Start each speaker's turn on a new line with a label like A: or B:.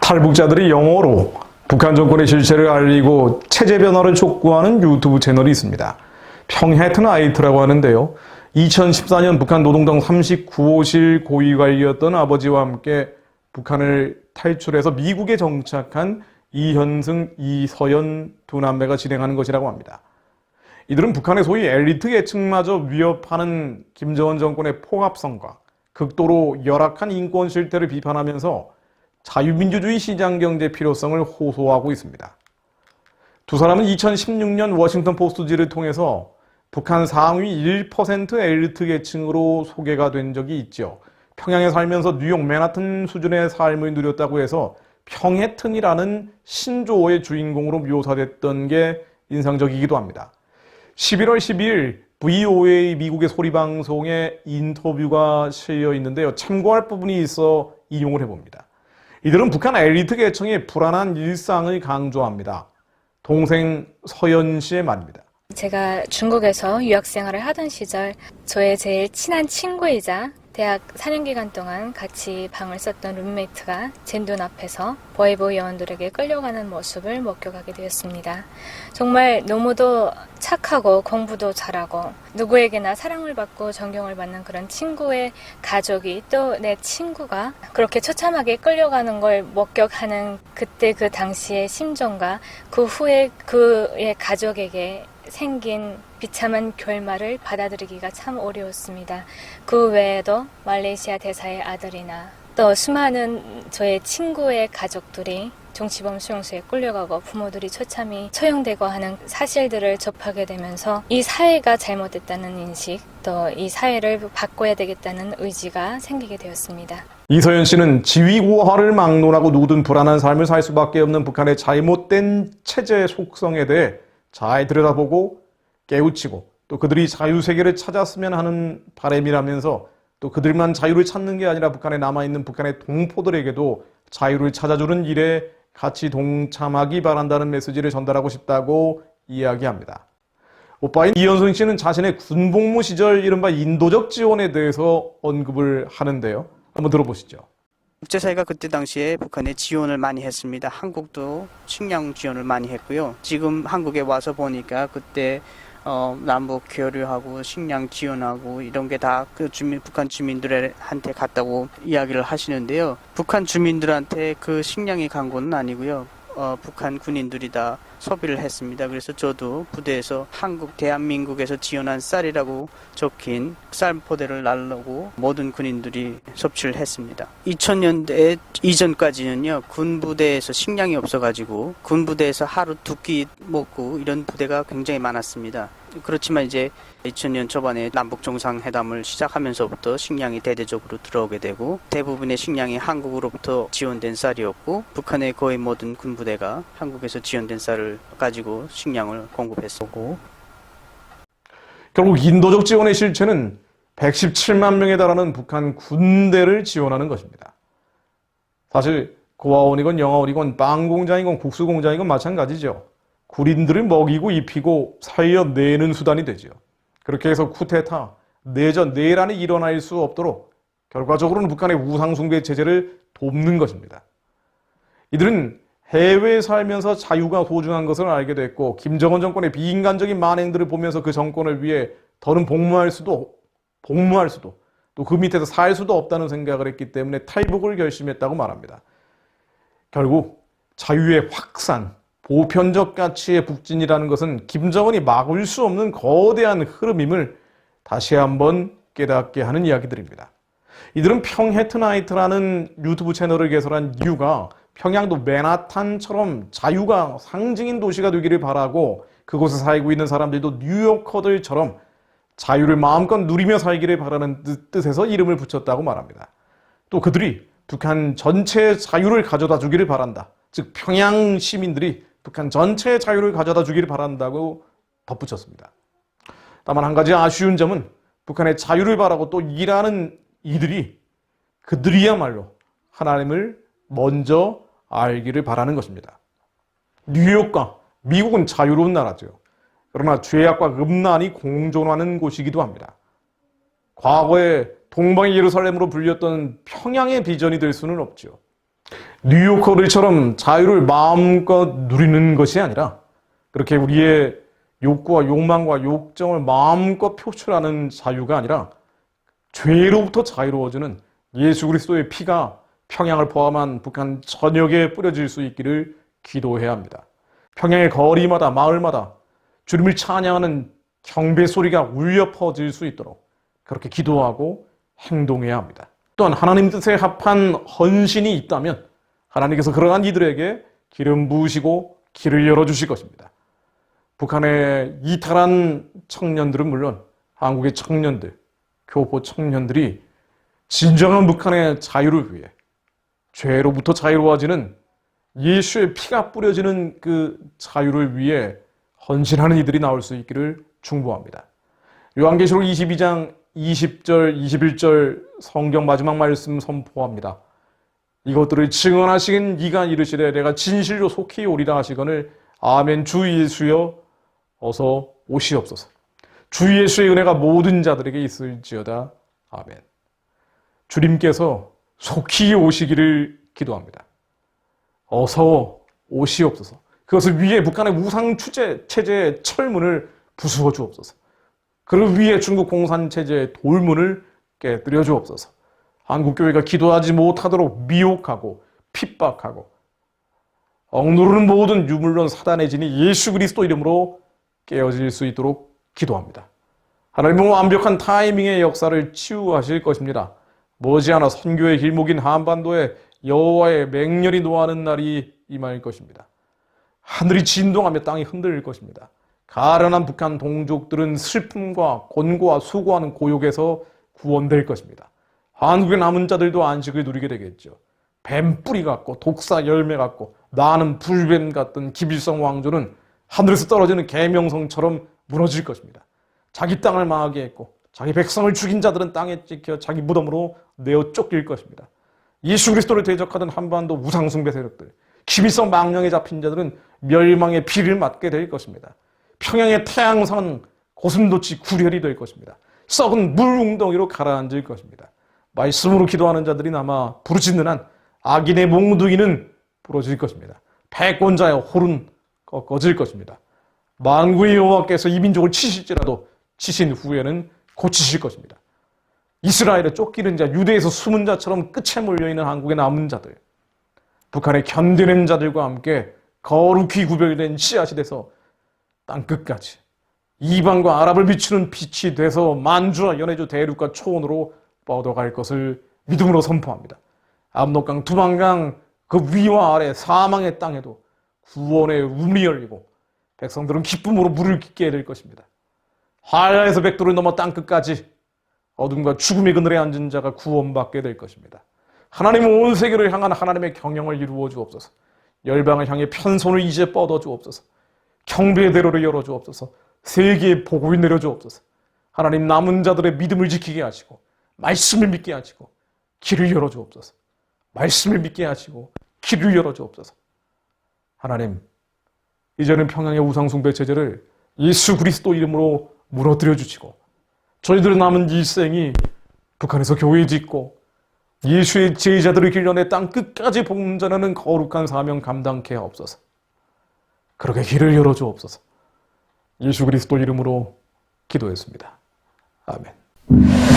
A: 탈북자들이 영어로 북한 정권의 실체를 알리고 체제 변화를 촉구하는 유튜브 채널이 있습니다. 평해튼 아이트라고 하는데요. 2014년 북한 노동당 39호실 고위관리였던 아버지와 함께 북한을 탈출해서 미국에 정착한 이현승, 이서연 두 남매가 진행하는 것이라고 합니다. 이들은 북한의 소위 엘리트 계층마저 위협하는 김정은 정권의 포갑성과 극도로 열악한 인권 실태를 비판하면서 자유민주주의 시장 경제 필요성을 호소하고 있습니다. 두 사람은 2016년 워싱턴 포스트지를 통해서 북한 상위 1% 엘리트 계층으로 소개가 된 적이 있죠. 평양에 살면서 뉴욕 맨하튼 수준의 삶을 누렸다고 해서 평해튼이라는 신조어의 주인공으로 묘사됐던 게 인상적이기도 합니다. 11월 12일 VOA 미국의 소리 방송에 인터뷰가 실려 있는데요. 참고할 부분이 있어 이용을 해봅니다. 이들은 북한 엘리트 계층의 불안한 일상을 강조합니다. 동생 서연 씨의 말입니다.
B: 제가 중국에서 유학 생활을 하던 시절 저의 제일 친한 친구이자 대학 4년 기간 동안 같이 방을 썼던 룸메이트가 제 눈앞에서 보이보 요원들에게 끌려가는 모습을 목격하게 되었습니다. 정말 너무도 착하고 공부도 잘하고 누구에게나 사랑을 받고 존경을 받는 그런 친구의 가족이 또 내 친구가 그렇게 처참하게 끌려가는 걸 목격하는 그때 그 당시의 심정과 그 후에 그의 가족에게 생긴 비참한 결말을 받아들이기가 참 어려웠습니다. 그 외에도 말레이시아 대사의 아들이나 또 수많은 저의 친구의 가족들이 정치범 수용소에 끌려가고 부모들이 처참히 처형되고 하는 사실들을 접하게 되면서 이 사회가 잘못됐다는 인식 또 이 사회를 바꿔야 되겠다는 의지가 생기게 되었습니다.
A: 이서연 씨는 지위고하를 막론하고 누구든 불안한 삶을 살 수밖에 없는 북한의 잘못된 체제 속성에 대해 잘 들여다보고 깨우치고 또 그들이 자유 세계를 찾았으면 하는 바람이라면서 또 그들만 자유를 찾는 게 아니라 북한에 남아 있는 북한의 동포들에게도 자유를 찾아주는 일에 같이 동참하기 바란다는 메시지를 전달하고 싶다고 이야기합니다. 오빠인 이현승 씨는 자신의 군복무 시절 이른바 인도적 지원에 대해서 언급을 하는데요. 한번 들어보시죠.
C: 국제사회가 그때 당시에 북한에 지원을 많이 했습니다. 한국도 식량 지원을 많이 했고요. 지금 한국에 와서 보니까 그때 어, 남북 교류하고 식량 지원하고 이런 게 다 그 주민 북한 주민들한테 갔다고 이야기를 하시는데요. 북한 주민들한테 그 식량이 간 거는 아니고요. 어, 북한 군인들이 다 소비를 했습니다. 그래서 저도 부대에서 한국 대한민국에서 지원한 쌀이라고 적힌 쌀 포대를 날르고 모든 군인들이 섭취를 했습니다. 2000년대 이전까지는요 군부대에서 식량이 없어가지고 군부대에서 하루 두 끼 먹고 이런 부대가 굉장히 많았습니다. 그렇지만 이제 2000년 초반에 남북 정상회담을 시작하면서부터 식량이 대대적으로 들어오게 되고 대부분의 식량이 한국으로부터 지원된 쌀이었고 북한의 거의 모든 군부대가 한국에서 지원된 쌀을 가지고 식량을 공급했었고
A: 결국 인도적 지원의 실체는 117만 명에 달하는 북한 군대를 지원하는 것입니다. 사실 고아원이건 영아원이건 빵 공장이건 국수 공장이건 마찬가지죠. 군인들을 먹이고 입히고 살려내는 수단이 되죠. 그렇게 해서 쿠데타, 내전, 내란이 일어날 수 없도록 결과적으로는 북한의 우상숭배 체제를 돕는 것입니다. 이들은 해외에 살면서 자유가 소중한 것을 알게 됐고 김정은 정권의 비인간적인 만행들을 보면서 그 정권을 위해 더는 복무할 수도 복무할 수도 또 그 밑에서 살 수도 없다는 생각을 했기 때문에 탈북을 결심했다고 말합니다. 결국 자유의 확산, 보편적 가치의 북진이라는 것은 김정은이 막을 수 없는 거대한 흐름임을 다시 한번 깨닫게 하는 이야기들입니다. 이들은 평해트나이트라는 유튜브 채널을 개설한 이유가 평양도 맨하탄처럼 자유가 상징인 도시가 되기를 바라고 그곳에 살고 있는 사람들도 뉴요커들처럼 자유를 마음껏 누리며 살기를 바라는 뜻에서 이름을 붙였다고 말합니다. 또 그들이 북한 전체의 자유를 가져다 주기를 바란다. 즉 평양 시민들이 북한 전체의 자유를 가져다 주기를 바란다고 덧붙였습니다. 다만 한 가지 아쉬운 점은 북한의 자유를 바라고 또 일하는 이들이 그들이야말로 하나님을 먼저 알기를 바라는 것입니다. 뉴욕과 미국은 자유로운 나라죠. 그러나 죄악과 음란이 공존하는 곳이기도 합니다. 과거에 동방의 예루살렘으로 불렸던 평양의 비전이 될 수는 없죠. 뉴요커들처럼 자유를 마음껏 누리는 것이 아니라 그렇게 우리의 욕구와 욕망과 욕정을 마음껏 표출하는 자유가 아니라 죄로부터 자유로워지는 예수 그리스도의 피가 평양을 포함한 북한 전역에 뿌려질 수 있기를 기도해야 합니다. 평양의 거리마다 마을마다 주님을 찬양하는 경배 소리가 울려 퍼질 수 있도록 그렇게 기도하고 행동해야 합니다. 또한 하나님 뜻에 합한 헌신이 있다면 하나님께서 그러한 이들에게 기름 부으시고 길을 열어주실 것입니다. 북한의 이탈한 청년들은 물론 한국의 청년들, 교포 청년들이 진정한 북한의 자유를 위해 죄로부터 자유로워지는 예수의 피가 뿌려지는 그 자유를 위해 헌신하는 이들이 나올 수 있기를 충고합니다. 요한계시록 22장 20절, 21절 성경 마지막 말씀 선포합니다. 이것들을 증언하시긴 이가 이르시되 내가 진실로 속히 오리라 하시거늘 아멘 주 예수여 어서 오시옵소서. 주 예수의 은혜가 모든 자들에게 있을지어다. 아멘. 주님께서 속히 오시기를 기도합니다. 어서 오시옵소서. 그것을 위해 북한의 우상 추제 체제의 철문을 부수어 주옵소서. 그를 위해 중국 공산 체제의 돌문을 깨뜨려 주옵소서. 한국 교회가 기도하지 못하도록 미혹하고 핍박하고 억누르는 모든 유물론 사단의 진이 예수 그리스도 이름으로 깨어질 수 있도록 기도합니다. 하나님은 완벽한 타이밍의 역사를 치유하실 것입니다. 머지않아 선교의 길목인 한반도에 여호와의 맹렬히 노하는 날이 임할 것입니다. 하늘이 진동하며 땅이 흔들릴 것입니다. 가련한 북한 동족들은 슬픔과 곤고와 수고하는 고욕에서 구원될 것입니다. 한국의 남은 자들도 안식을 누리게 되겠죠. 뱀 뿌리 같고 독사 열매 같고 나는 불뱀 같던 기빌성 왕조는 하늘에서 떨어지는 계명성처럼 무너질 것입니다. 자기 땅을 망하게 했고 자기 백성을 죽인 자들은 땅에 찍혀 자기 무덤으로 내어 쫓길 것입니다. 예수 그리스도를 대적하던 한반도 우상숭배 세력들, 기밀성 망령에 잡힌 자들은 멸망의 비를 맞게 될 것입니다. 평양의 태양선 고슴도치 구렬이 될 것입니다. 썩은 물 웅덩이로 가라앉을 것입니다. 말씀으로 기도하는 자들이 남아 부르짖는 한 악인의 몽둥이는 부러질 것입니다. 패권자의 홀은 꺾어질 것입니다. 만구의 여호와께서 이 민족을 치실지라도 치신 후에는 고치실 것입니다. 이스라엘에 쫓기는 자, 유대에서 숨은 자처럼 끝에 몰려있는 한국의 남은 자들, 북한의 견디는 자들과 함께 거룩히 구별된 씨앗이 돼서 땅끝까지 이방과 아랍을 비추는 빛이 돼서 만주와 연해주 대륙과 초원으로 뻗어갈 것을 믿음으로 선포합니다. 압록강, 두만강 그 위와 아래 사망의 땅에도 구원의 우물이 열리고 백성들은 기쁨으로 물을 깊게 될 것입니다. 하야에서 백도를 넘어 땅끝까지 어둠과 죽음의 그늘에 앉은 자가 구원받게 될 것입니다. 하나님은 온 세계를 향한 하나님의 경영을 이루어 주옵소서. 열방을 향해 편손을 이제 뻗어 주옵소서. 경배의 대로를 열어 주옵소서. 세계에 복을 내려 주옵소서. 하나님 남은 자들의 믿음을 지키게 하시고 말씀을 믿게 하시고 길을 열어 주옵소서. 말씀을 믿게 하시고 길을 열어 주옵소서. 하나님 이제는 평양의 우상숭배 체제를 예수 그리스도 이름으로 무너뜨려 주시고 저희들의 남은 일생이 북한에서 교회 짓고 예수의 제자들을 길러내 땅 끝까지 복음 전하는 거룩한 사명 감당케 하옵소서. 그렇게 길을 열어 주옵소서. 예수 그리스도 이름으로 기도했습니다. 아멘.